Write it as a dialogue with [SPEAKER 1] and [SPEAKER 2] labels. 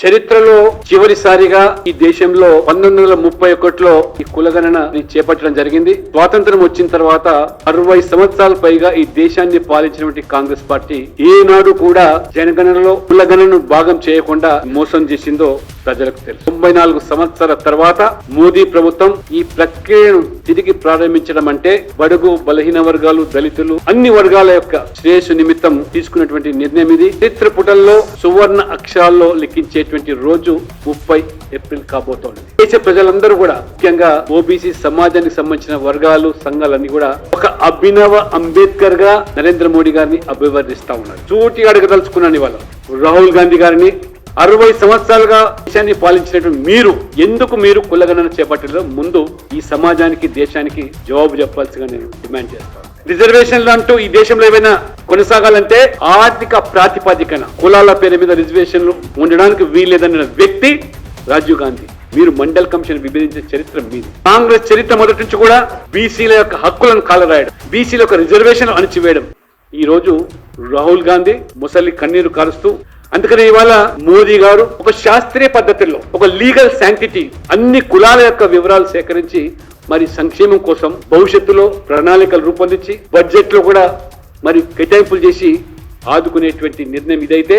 [SPEAKER 1] చరిత్రలో చివరిసారిగా ఈ దేశంలో పంతొమ్మిది వందల ముప్పై ఒకటిలో ఈ కులగణన చేపట్టడం జరిగింది. స్వాతంత్రం వచ్చిన తర్వాత అరవై సంవత్సరాల పైగా ఈ దేశాన్ని పాలించినటువంటి కాంగ్రెస్ పార్టీ ఏనాడు కూడా జనగణనలో కులగణను భాగం చేయకుండా మోసం చేసిందో ప్రజలకు తెలుసు. తొంభై నాలుగు సంవత్సరాల తర్వాత మోదీ ప్రభుత్వం ఈ ప్రక్రియను తిరిగి ప్రారంభించడం అంటే బడుగు బలహీన వర్గాలు దళితులు అన్ని వర్గాల యొక్క శ్రేయస్సు నిమిత్తం తీసుకున్నటువంటి నిర్ణయం ఇది. చరిత్ర పుటల్లో సువర్ణ అక్షరాల్లో లిఖించేటువంటి రోజు ముప్పై ఏప్రిల్ కాబోతోంది. దేశ ప్రజలందరూ కూడా ముఖ్యంగా ఓబీసీ సమాజానికి సంబంధించిన వర్గాలు సంఘాలన్నీ కూడా ఒక అభినవ అంబేద్కర్గా నరేంద్ర మోడీ గారిని అభివర్ణిస్తా ఉన్నారు. చూటి అడగదలుచుకున్నాను ఇవాళ రాహుల్ గాంధీ గారిని అరవై సంవత్సరాలుగా దేశాన్ని పాలించినటువంటి మీరు ఎందుకు మీరు కులగణన చేపట్టడంలో ముందు ఈ సమాజానికి దేశానికి జవాబు చెప్పాల్సిగా నేను డిమాండ్ చేస్తాను. రిజర్వేషన్లు అంటూ ఈ దేశంలో ఏమైనా కొనసాగాలంటే ఆర్థిక ప్రాతిపదికన కులాల పేరు మీద రిజర్వేషన్లు ఉండడానికి వీల్లేదన్న వ్యక్తి రాజీవ్ గాంధీ. మీరు మండల్ కమిషన్ విభజించిన చరిత్ర మీది. కాంగ్రెస్ చరిత్ర మొదటి నుంచి కూడా బీసీల యొక్క హక్కులను కాలరాయడం బీసీల యొక్క రిజర్వేషన్ అణచివేయడం. ఈ రోజు రాహుల్ గాంధీ ముసలి కన్నీరు కారుస్తూ అందుకని ఇవాళ మోదీ గారు ఒక శాస్త్రీయ పద్ధతిలో ఒక లీగల్ శాంక్టిటీ అన్ని కులాల యొక్క వివరాలు సేకరించి మరి సంక్షేమం కోసం భవిష్యత్తులో ప్రణాళికలు రూపొందించి బడ్జెట్లో కూడా మరి కేటాయింపులు చేసి ఆదుకునేటువంటి నిర్ణయం ఇదైతే.